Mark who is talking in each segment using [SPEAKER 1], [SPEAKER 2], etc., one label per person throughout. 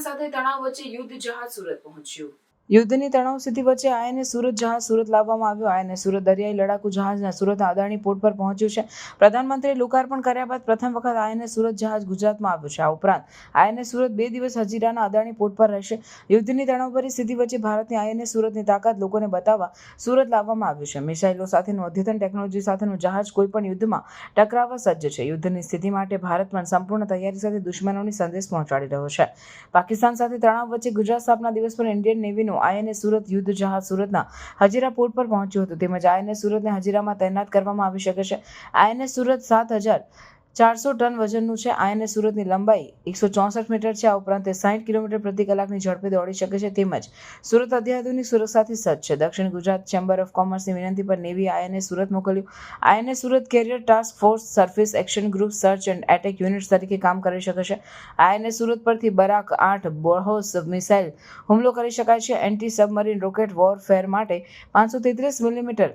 [SPEAKER 1] સાથે તણાવ વચ્ચે યુદ્ધ જહાજ સુરત પહોંચ્યું.
[SPEAKER 2] યુદ્ધની તણાવ સ્થિતિ વચ્ચે આયને સુરત જહાજ સુરત લાવવામાં આવ્યું. આયને સુરત દરિયાઈ લડાકુ જહાજના સુરત અદાણી પોર્ટ પર પહોંચ્યું છે. પ્રધાનમંત્રીએ લોકાર્પણ કર્યા બાદ પ્રથમ વખત આયને સુરત જહાજ ગુજરાતમાં આવ્યું છે. આ ઉપરાંત આયને સુરત બે દિવસ હજીરાના અદાણી પોર્ટ પર રહેશે. યુદ્ધની તણાવભરી સ્થિતિ વચ્ચે ભારતની આયને સુરતની તાકાત લોકોને બતાવવા સુરત લાવવામાં આવ્યું છે. મિસાઇલો સાથેનું અદ્યતન ટેકનોલોજી સાથેનું જહાજ કોઈપણ યુદ્ધમાં ટકરાવવા સજ્જ છે. યુદ્ધની સ્થિતિ માટે ભારત પણ સંપૂર્ણ તૈયારી સાથે દુશ્મનોની સંદેશ પહોંચાડી રહ્યો છે. પાકિસ્તાન સાથે તણાવ વચ્ચે ગુજરાત સ્થાપના દિવસ પર ઇન્ડિયન નેવીનું આઈએનએસ સુરત યુદ્ધ જહાજ સુરતના હજીરા પોર્ટ પર પહોંચ્યું હતું. તેમજ આઈએનએસ સુરતને હજીરામાં તૈનાત કરવામાં આવી શકે છે. આઈએનએસ સુરત સાત હજાર ચારસો ટન વજનનું છે. આઈએનએસ સુરતની લંબાઈ એકસો ચોસઠ મીટર છે. આ ઉપરાંત તે સાઠ કિલોમીટર પ્રતિ કલાકની ઝડપે દોડી શકે છે. તેમજ સુરત અત્યાધુનિક સુરક્ષાથી સજ્જ છે. દક્ષિણ ગુજરાત ચેમ્બર ઓફ કોમર્સની વિનંતી પર નેવી આયને સુરત મોકલ્યું. આયને Surat carrier task force surface action group search and attack unit તરીકે કામ કરી શકે છે. આયને સુરત પરથી બરાક આઠ બોરહોસ મિસાઇલ હુમલો કરી શકાય છે. એન્ટી સબમરીન રોકેટ વોરફેર માટે પાંચસો તેત્રીસ મિલીમીટર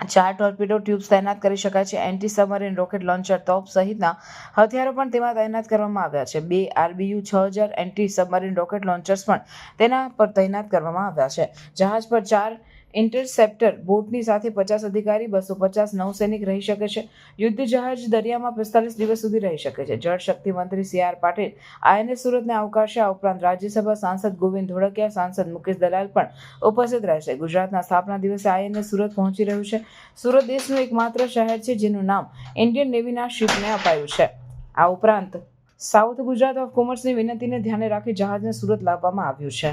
[SPEAKER 2] ચાર ટોર્પિડો ટ્યુબ્સ તૈનાત કરી શકાય છે. એન્ટી સબમરીન રોકેટ લોન્ચર તોપ સહિતના હથિયારો પણ તેમાં તૈનાત કરવામાં આવ્યા છે. બે આરબીયુ છ હજાર એન્ટી સબમરીન રોકેટ લોન્ચર્સ પણ તેના પર તૈનાત કરવામાં આવ્યા છે. જહાજ પર ચાર ઇન્ટરસેપ્ટર બોટની સાથે પચાસ અધિકારી, બસો પચાસ નૌસૈનિક રહી શકે છે. યુદ્ધ જહાજ દરિયામાં પિસ્તાલીસ દિવસ સુધી રહી શકે છે. જળ શક્તિ મંત્રી સી આર પાટીલ આઈએનએસ સુરતને આવકારશે. આ ઉપરાંત રાજ્યસભા સાંસદ ગોવિંદ ધોળકિયા, સાંસદ મુકેશ દલાલ પણ ઉપસ્થિત રહેશે. ગુજરાતના સ્થાપના દિવસે આઈએનએસ સુરત પહોંચી રહ્યું છે. સુરત દેશનું એકમાત્ર શહેર છે જેનું નામ ઇન્ડિયન નેવીના શિપને અપાયું છે. આ ઉપરાંત સાઉથ ગુજરાત ઓફ કોમર્સની વિનંતીને ધ્યાને રાખી જહાજને સુરત લાવવામાં આવ્યું છે.